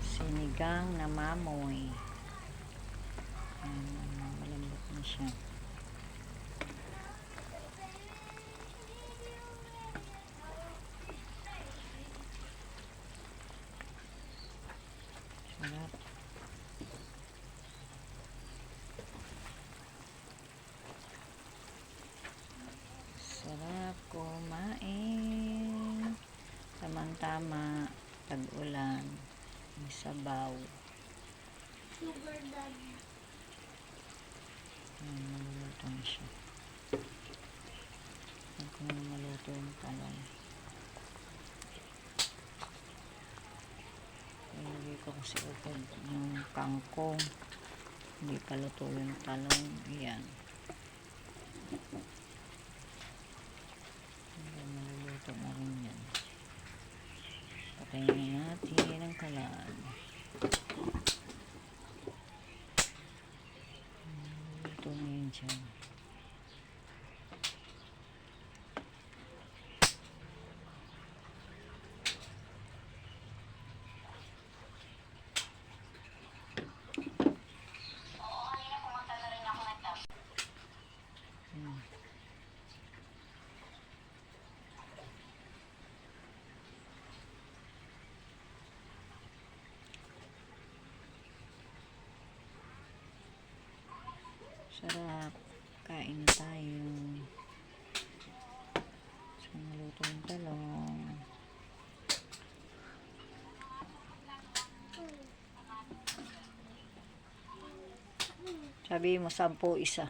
Sinigang na mamoy. Um, malambot na siya. sarap kumain Tamang-tama. Tag-ulan. May sabaw. Sugar daddy. Ayan, maluluto na siya. Huwag ko na maluto yung talong. Ilagay ko kasi upad yung kangkong. Hindi pa luto yung talong. Ayan. Ayan, maluluto na rin yan. Patayin natin ang kalan. Ito na yun dyan. Sarap. Kain na tayo. So, naluto yung talong. Sabi mo, sampu isa.